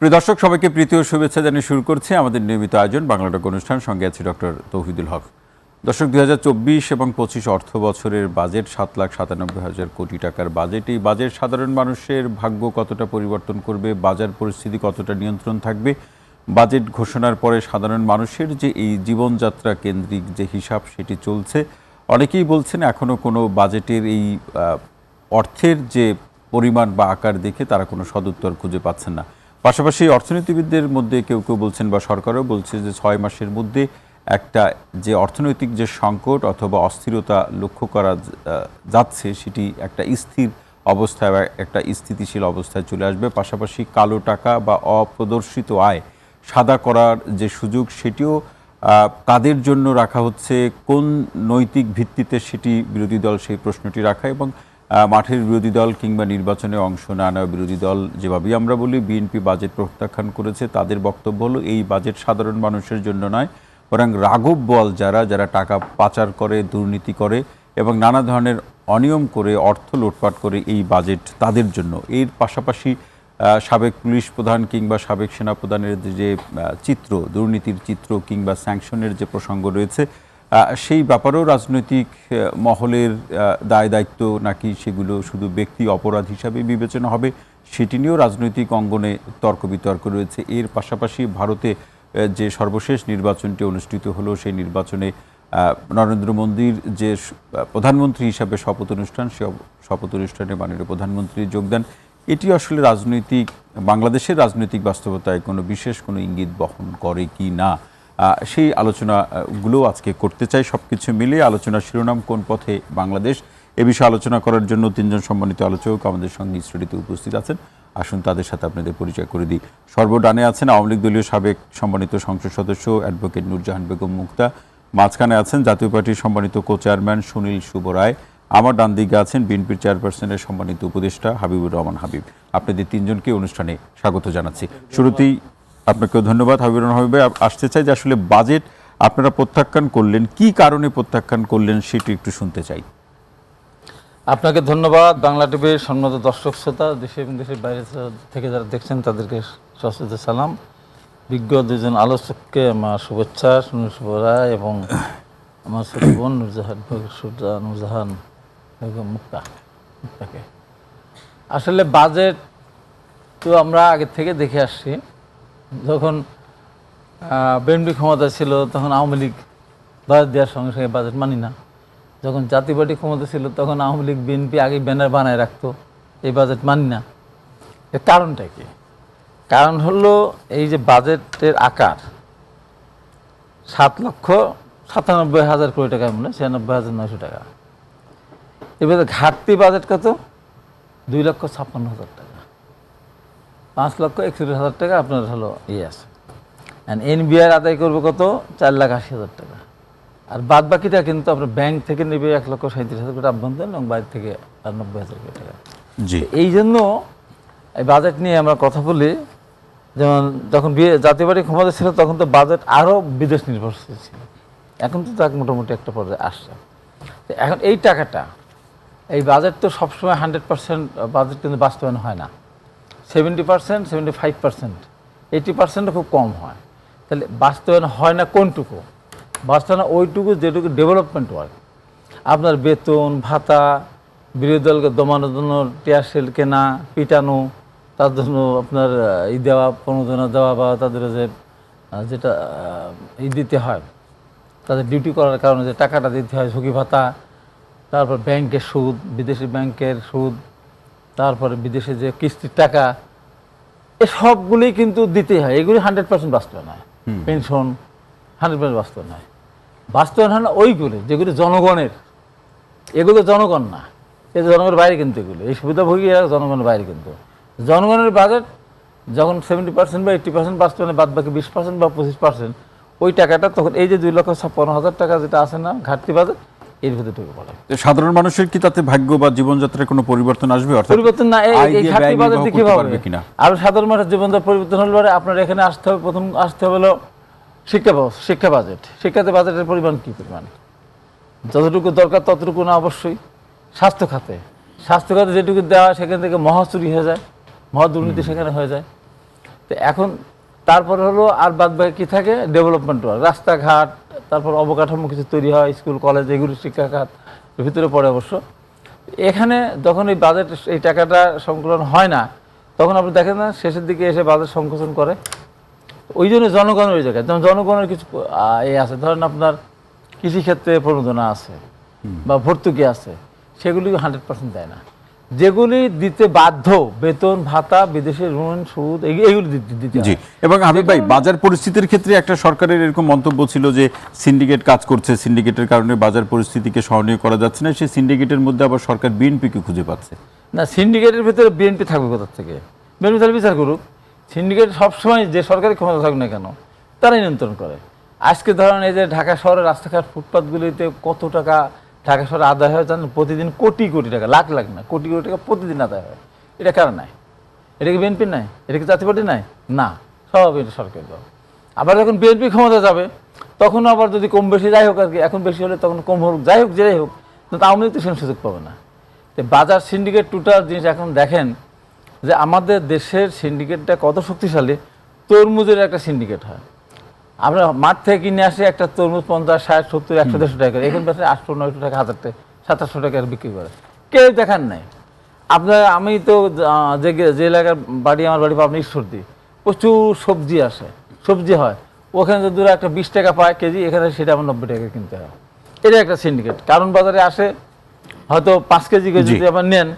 প্রিয় দর্শক, সবাইকে প্রীতি ও শুভেচ্ছা জানিয়ে শুরু করছি আমাদের নিয়মিত আয়োজন বাংলাটক অনুষ্ঠান। সঙ্গে আছি ডক্টর তৌহিদুল হক। দর্শক, দুই হাজার চব্বিশ এবং পঁচিশ অর্থ বছরের বাজেট, সাত লাখ সাতানব্বই হাজার কোটি টাকার বাজেট। এই বাজেট সাধারণ মানুষের ভাগ্য কতটা পরিবর্তন করবে, বাজার পরিস্থিতি কতটা নিয়ন্ত্রণ থাকবে, বাজেট ঘোষণার পরে সাধারণ মানুষের যে এই জীবনযাত্রা কেন্দ্রিক যে হিসাব সেটি চলছে, অনেকেই বলছেন এখনও কোনো বাজেটের এই অর্থের যে পরিমাণ বা আকার দেখে তারা কোনো সদুত্তর খুঁজে পাচ্ছেন না। পাশাপাশি অর্থনীতিবিদদের মধ্যে কেউ কেউ বলছেন বা সরকারও বলছে যে ছয় মাসের মধ্যে একটা যে অর্থনৈতিক যে সংকট অথবা অস্থিরতা লক্ষ্য করা যাচ্ছে সেটি একটা স্থির অবস্থায় বা একটা স্থিতিশীল অবস্থায় চলে আসবে। পাশাপাশি কালো টাকা বা অপ্রদর্শিত আয় সাদা করার যে সুযোগ সেটিও কাদের জন্য রাখা হচ্ছে। কোন নৈতিক ভিত্তিতে সেটি বিরোধী দল সেই প্রশ্নটি রাখা এবং মাঠের বিরোধী দল কিংবা নির্বাচনে অংশ না নেওয়া বিরোধী দল যেভাবেই আমরা বলি, বিএনপি বাজেট প্রত্যাখ্যান করেছে, তাদের বক্তব্য হলো, এই বাজেট সাধারণ মানুষের জন্য নয়, বরং রাঘব বল যারা যারা টাকা পাচার করে, দুর্নীতি করে এবং নানা ধরনের অনিয়ম করে, অর্থ লুটপাট করে এই বাজেট তাদের জন্য। এর পাশাপাশি সাবেক পুলিশ প্রধান কিংবা সাবেক সেনাপ্রধানের যে চিত্র, দুর্নীতির চিত্র কিংবা স্যাংশনের যে প্রসঙ্গ রয়েছে সেই ব্যাপারেও রাজনৈতিক মহলের দায় দায়িত্ব নাকি সেগুলো শুধু ব্যক্তি অপরাধ হিসাবে বিবেচনা হবে সেটি নিয়েও রাজনৈতিক অঙ্গনে তর্ক বিতর্ক রয়েছে। এর পাশাপাশি ভারতে যে সর্বশেষ নির্বাচনটি অনুষ্ঠিত হলো সেই নির্বাচনে নরেন্দ্র মোদীর যে প্রধানমন্ত্রী হিসাবে শপথ অনুষ্ঠান, সে শপথ অনুষ্ঠানে মাননীয় প্রধানমন্ত্রী যোগদান এটি আসলে রাজনৈতিক, বাংলাদেশের রাজনৈতিক বাস্তবতায় কোনো বিশেষ কোনো ইঙ্গিত বহন করে কি না? সেই আলোচনাগুলো আজকে করতে চাই। সব কিছু মিলিয়ে আলোচনার শিরোনাম কোন পথে বাংলাদেশ? এ বিষয়ে আলোচনা করার জন্য তিনজন সম্মানিত আলোচক আমাদের সঙ্গে স্টুডিওতে উপস্থিত আছেন। আসুন তাদের সাথে আপনাদের পরিচয় করে দিই। সর্বডানে আছেন আওয়ামী লীগ দলীয় সাবেক সম্মানিত সংসদ সদস্য অ্যাডভোকেট নূরজাহান বেগম মুক্তা। মাঝখানে আছেন জাতীয় পার্টির সম্মানিত কো চেয়ারম্যান সুনীল শুভ রায় আমার ডান দিকে আছেন বিএনপির চেয়ারপারসনের সম্মানিত উপদেষ্টা হাবিবুর রহমান হাবিব। আপনাদের তিনজনকে অনুষ্ঠানে স্বাগত জানাচ্ছি। শুরুতেই আপনাকেও ধন্যবাদ। হাবিবুর রহমান ভাই, আসতে চাই যে আসলে বাজেট আপনারা প্রত্যাখ্যান করলেন কি কারণে প্রত্যাখ্যান করলেন সেটি একটু শুনতে চাই। আপনাকে ধন্যবাদ। বাংলা টিভির সম্মানিত দর্শক শ্রোতা দেশে এবং দেশের বাইরে থেকে যারা দেখছেন তাদেরকে সশ্রদ্ধ সালাম। বিজ্ঞ দুজন আলোচককে আমার শুভেচ্ছা সুনীল শুভ রায় এবং আমার ছোট বোন নুরজাহান সুজা নুরজাহান মুক্তা। মুক্তাকে আসলে বাজেট তো আমরা আগে থেকে দেখে আসছি। যখন বিএনপি ক্ষমতা ছিল, তখন আওয়ামী লীগ বাজেট দেওয়ার সঙ্গে সঙ্গে বাজেট মানি না। যখন জাতীয় পার্টি ক্ষমতা ছিল, তখন আওয়ামী লীগ, বিএনপি আগে ব্যানার বানায় রাখতো। এই বাজেট মানি না। এর কারণটা কি? কারণ হলো, এই যে বাজেটের আকার, সাত লক্ষ সাতানব্বই হাজার কোটি টাকা মনে ছিয়ানব্বই হাজার নয়শো টাকা। এবারে ঘাটতি বাজেট কত? দুই লক্ষ ছাপ্পান্ন হাজার টাকা। পাঁচ লক্ষ একচল্লিশ হাজার টাকা আপনার হলো ইয়ে আছে। অ্যান্ড এনবিআর আদায় করবে কত? চার লাখ আশি হাজার টাকা। আর বাদ বাকিটা কিন্তু আপনার ব্যাংক থেকে নেবে এক লক্ষ সাঁত্রিশ হাজার কোটি আভ্যন্তরীণ এবং বাইরে থেকে আর নব্বই হাজার কোটি টাকা। জি। এই জন্য এই বাজেট নিয়ে আমরা কথা বলি যেমন যখন বিয়ে জাতীয় পার্টি ক্ষমতা ছিল তখন তো বাজেট আরও বিদেশ নির্ভরশীল ছিল। এখন তো তাকে মোটামুটি একটা পর্যায়ে আসছে। তো এখন এই টাকাটা এই বাজেট তো সবসময় হান্ড্রেড পার্সেন্ট বাজেট কিন্তু বাস্তবায়ন হয় না। Seventy percent seventy five percent eighty পার্সেন্টও খুব কম হয়। তাহলে বাস্তবায়ন হয় না কোনটুকু? বাস্তবায়ন ওইটুকু যেটুকু ডেভেলপমেন্ট ওয়ার্ক আপনার বেতন, ভাতা, বিরোধী দলকে দমানোর জন্য টিয়ার সেল কেনা, পিটানো, তার জন্য আপনার ই দেওয়া, প্রণোদনা দেওয়া বা তাদের যে যেটা ই দিতে হয়, তাদের ডিউটি করার কারণে যে টাকাটা দিতে হয়, ঝুঁকি ভাতা, তারপর ব্যাংকের সুদ, বিদেশি ব্যাংকের সুদ, তারপরে বিদেশে যে কিস্তির টাকা এ সবগুলোই কিন্তু দিতে হয়। এগুলি হান্ড্রেড পার্সেন্ট বাস্তবায়ন হয় পেনশন হান্ড্রেড পার্সেন্ট বাস্তবায়ন হয় বাস্তবায়ন হয় না ওইগুলি যেগুলি জনগণের এগুলো জনগণ না। এই জনগণের বাইরে কিন্তু এগুলো। এই সুবিধাভোগী জনগণের বাইরে কিন্তু। জনগণের বাজেট যখন সেভেন্টি পার্সেন্ট বা এইট্টি পার্সেন্ট বাস্তবায়নে বাদ বাকি বিশ পার্সেন্ট বা পঁচিশ পার্সেন্ট ওই টাকাটা তখন এই যে দুই লক্ষ ছাপ্পান্ন হাজার টাকা যেটা আছে না ঘাটতি বাজেট এর ভিতরে ঢুকে পড়ে সাধারণ মানুষের কি তাতে ভাগ্য বা জীবনযাত্রায় কোনো পরিবর্তন আসবে? অর্থাৎ পরিবর্তন না এই- আয় এই দিয়ে ঘাটতি ব্যয় বাজেট নির্বাহ দিয়ে করতে কীভাবে পারবে কিনা? আর সাধারণ মানুষের জীবনযাত্রা পরিবর্তন হলে পরে আপনার এখানে আসতে হবে প্রথম আসতে হবে হলো শিক্ষা ব্যবস্থা শিক্ষা বাজেট। শিক্ষাতে বাজেটের পরিমাণ কি পরিমাণ? যতটুকু দরকার ততটুকু না অবশ্যই। স্বাস্থ্য খাতে। স্বাস্থ্য খাতে যেটুকু দেওয়া সেখান থেকে মহা চুরি হয়ে যায় মহা দুর্নীতি সেখানে হয়ে যায়। তো এখন তারপরে হলো আর বাদ বাকি কী থাকে ডেভেলপমেন্ট রাস্তাঘাট তারপর অবকাঠামো কিছু তৈরি হয় স্কুল কলেজ এগুলো শিক্ষাখাত ভিতরে পড়ে অবশ্য। এখানে যখন এই বাজেট এই টাকাটা সংকলন হয় না তখন আপনি দেখেন না শেষের দিকে এসে বাজেট সংকোচন করে। ওই জন্য জনগণের ওই জায়গায় যেমন জনগণের কিছু এ আছে ধরেন আপনার কৃষিক্ষেত্রে প্রণোদনা আছে বা ভর্তুকি আছে সেগুলি হান্ড্রেড পার্সেন্ট দেয় না। যেগুলি দিতে বাধ্য বেতন ভাতা বিদেশের ঋণ সুদ এগুলি দিতে দিতে জি এবং হাবিব ভাই বাজার পরিস্থিতির ক্ষেত্রে একটা সরকারের এরকম মন্তব্য ছিল যে সিন্ডিকেট কাজ করছে সিন্ডিকেটের কারণে বাজার পরিস্থিতিকে সহনীয় করা যাচ্ছে না সেই সিন্ডিকেটের মধ্যে আবার সরকার বিএনপিকে খুঁজে পাচ্ছে। না সিন্ডিকেটের ভিতরে বিএনপি থাকবে কোথা থেকে? বিএনপি তাহলে বিচার করুক। সিন্ডিকেট সবসময় যে সরকারি ক্ষমতা থাকুক না কেন তারাই নিয়ন্ত্রণ করে। আজকে ধরেন এই যে ঢাকা শহরের রাস্তাঘাট ফুটপাথগুলিতে কত টাকা ঢাকা শহরে আদায় হয় জানেন? প্রতিদিন কোটি কোটি টাকা, লাখ লাখ না, কোটি কোটি টাকা প্রতিদিন আদায় হয়। এটা কারণ নাই? এটা কি বিএনপি নাই? এটা কি জাতীয় পার্টি নাই? না, সব এটা সরকার দল। আবার যখন বিএনপি ক্ষমতা যাবে, তখন আবার যদি কম বেশি যাই হোক আর কি, এখন বেশি হলে তখন কম হোক, যাই হোক যাই হোক, কিন্তু আওয়ামী লীগ তো সেরকম সুযোগ পাবে না। তো বাজার সিন্ডিকেট টোটাল জিনিস এখন দেখেন যে আমাদের দেশের সিন্ডিকেটটা কত শক্তিশালী, তরমুজের একটা সিন্ডিকেট হয়। আমরা মাঠ থেকে কিনে আসি একটা তরমুজ পঞ্চাশ ষাট সত্তর একশো দেড়শো টাকা করে। এখন বেশি আটশো নয়শো টাকা হাজার টাকা সাতাশশো টাকা বিক্রি করে। কেউ দেখার নাই। আপনার আমি তো যে যে এলাকার বাড়ি আমার বাড়ি আপনি ঈশ্বরদী প্রচুর সবজি আসে। সবজি হয়। ওখানে যদি দূরে একটা বিশ টাকা পায় কেজি এখানে সেটা আমার নব্বই টাকা কিনতে হয়। এটা একটা সিন্ডিকেট কারণ বাজারে আসে হয়তো পাঁচ কেজি কেজি। যদি আবার নেন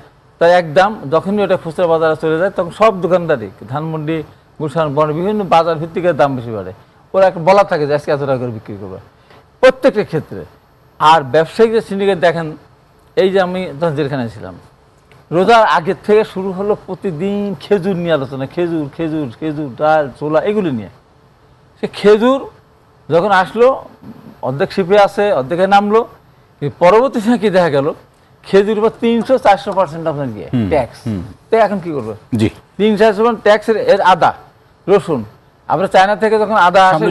তার এক দাম যখনই ওটা খুচরা বাজারে চলে যায় তখন সব দোকানদারই ধানমন্ডি গুলশান বন বিভিন্ন বাজার ভিত্তিকের দাম বেশি বাড়ে। ওরা একটা বলা থাকে যে আজকে এত টাকা করে বিক্রি করবে। প্রত্যেকটা ক্ষেত্রে। আর ব্যবসায়িক যে সিন্ডিকেট দেখেন এই যে আমি তখন জেলখানে ছিলাম রোজার আগের থেকে শুরু হলো প্রতিদিন খেজুর নিয়ে আলোচনা খেজুর খেজুর খেজুর ডাল ছোলা এগুলো নিয়ে। সে খেজুর যখন আসলো অর্ধেক শিপে আসে অর্ধেকে নামলো পরবর্তী সময় কি দেখা গেল? খেজুর উপর তিনশো চারশো পার্সেন্ট আপনার গিয়ে ট্যাক্স তো এখন কি করবে? জি। তিনশো চারশো ট্যাক্সের এর আদা রসুন আমরা চায়না থেকে যখন আদা আসে